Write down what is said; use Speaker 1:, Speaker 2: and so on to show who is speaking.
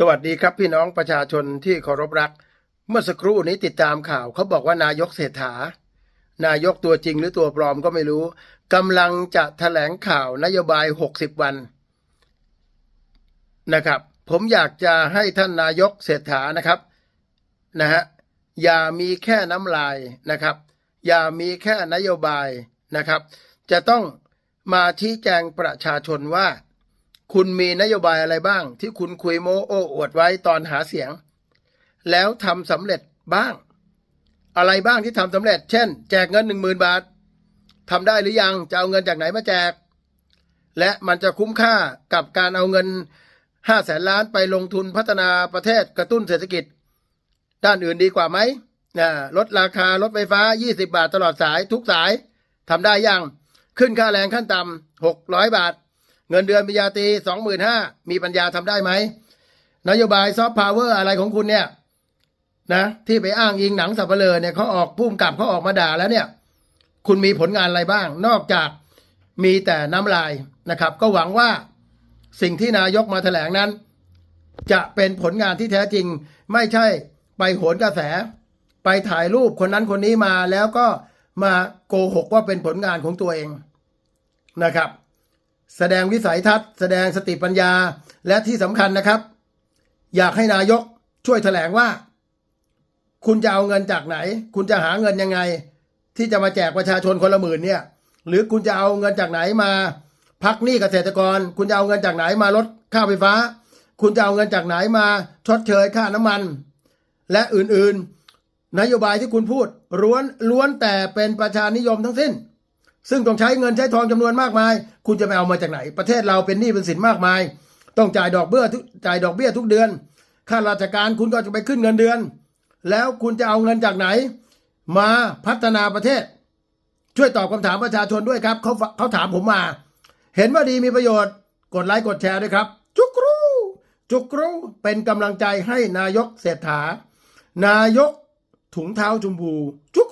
Speaker 1: สวัสดีครับพี่น้องประชาชนที่เคารพรัก เมื่อสักครู่นี้ติดตามข่าวเขาบอกว่านายกเศรษฐา นายกตัวจริงหรือตัวปลอมก็ไม่รู้กำลังจะแถลงข่าวนโยบาย 60 วันนะครับ ผมอยากจะให้ท่านนายกเศรษฐานะครับนะฮะอย่ามีแค่น้ำลายนะครับ อย่ามีแค่นโยบายนะครับ จะต้องมาชี้แจงประชาชนว่า คุณมีนโยบายอะไรบ้าง ที่คุณคุยโมโอ้อวดไว้ตอนหาเสียง แล้วทำสำเร็จบ้าง อะไรบ้างที่ทำสำเร็จ เช่น แจกเงินหนึ่งหมื่นบาททำได้หรือยังจะเอาเงินจากไหนมาแจก และมันจะคุ้มค่ากับการเอาเงินห้าแสนล้านไปลงทุนพัฒนาประเทศกระตุ้นเศรษฐกิจ ด้านอื่นดีกว่าไหมนะลดราคารถไฟฟ้า 20 บาทตลอดสายทุกสายทำได้ยัง ขึ้นค่าแรงขั้นต่ำ600 บาท เงินเดือนปริญญาตรีสองหมื่นห้ามีปัญญาทำได้ไหม นโยบายซอฟต์พาวเวอร์อะไรของคุณเนี่ยนะที่ไปอ้างอิงหนังสับเปลือเนี่ยเขาออกพุ่มกับเขาออกมาด่าแล้วเนี่ย คุณมีผลงานอะไรบ้าง นอกจากมีแต่น้ำลายนะครับ ก็หวังว่าสิ่งที่นายกมาแถลงนั้น จะเป็นผลงานที่แท้จริง ไม่ใช่ไปโหนกระแส ไปถ่ายรูปคนนั้นคนนี้มาแล้วก็มาโกหกว่าเป็นผลงานของตัวเองนะครับ แสดงวิสัยทัศน์ แสดงสติปัญญา และที่สำคัญนะครับ อยากให้นายกช่วยแถลงว่า คุณจะเอาเงินจากไหน คุณจะหาเงินยังไง ที่จะมาแจกประชาชนคนละหมื่นเนี่ย หรือคุณจะเอาเงินจากไหนมาพักหนี้เกษตรกร คุณจะเอาเงินจากไหนมาลดค่าไฟฟ้า คุณจะเอาเงินจากไหนมาชดเชยค่าน้ำมัน และอื่นๆ นโยบายที่คุณพูดล้วนล้วนแต่เป็นประชานิยมทั้งสิ้น ซึ่งต้องใช้เงินใช้ทองจำนวนมากมาย คุณจะไปเอามาจากไหน ประเทศเราเป็นหนี้เป็นสินมากมาย ต้องจ่ายดอกเบี้ยทุกจ่ายดอกเบี้ยทุกเดือนข้าราชการคุณก็จะไปขึ้นเงินเดือน แล้วคุณจะเอาเงินจากไหน มาพัฒนาประเทศ ช่วยตอบคำถามประชาชนด้วยครับเขาเขาถามผมมา เห็นว่าดีมีประโยชน์ กดไลค์กดแชร์ด้วยครับ จุกรูจุกรูเป็นกำลังใจให้นายกเศรษฐา นายกถุงเท้าชมพูจุก